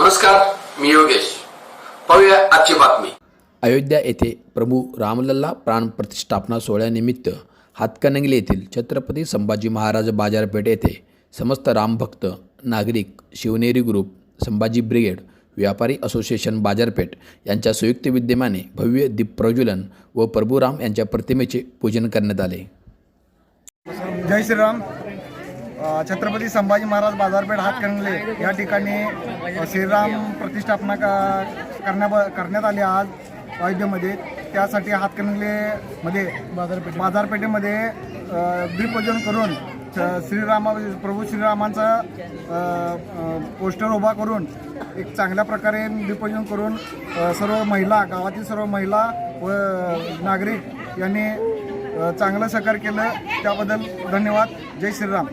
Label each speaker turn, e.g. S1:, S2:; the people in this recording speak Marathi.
S1: नमस्कार मी योगेश. पाहूया आजची बातमी.
S2: अयोध्या येथे प्रभू रामलल्ला प्राण प्रतिष्ठापना सोहळ्यानिमित्त हातकणंगले येथील छत्रपती संभाजी महाराज बाजारपेठ येथे समस्त रामभक्त नागरिक शिवनेरी ग्रुप संभाजी ब्रिगेड व्यापारी असोसिएशन बाजारपेठ यांच्या संयुक्त विद्यमाने भव्य दीपप्रज्वलन व प्रभुराम यांच्या प्रतिमेचे पूजन करण्यात आले.
S3: जय श्रीराम. छत्रपती संभाजी महाराज बाजारपेठ हातकणंगले या ठिकाणी श्रीराम प्रतिष्ठापना क- करण्या करण्यात आली आज अयोध्येमध्ये. त्यासाठी हातकणंगलेमध्ये बाजारपेठ बाजारपेठेमध्ये. अ, दीपपूजन करून श्रीरामा प्रभू श्रीरामांचा पोस्टर उभा करून एक चांगल्या प्रकारे दीपपूजन करून सर्व महिला गावातील सर्व महिला व नागरिक यांनी चांगलं सहकार्य केलं. त्याबद्दल धन्यवाद. जय श्रीराम.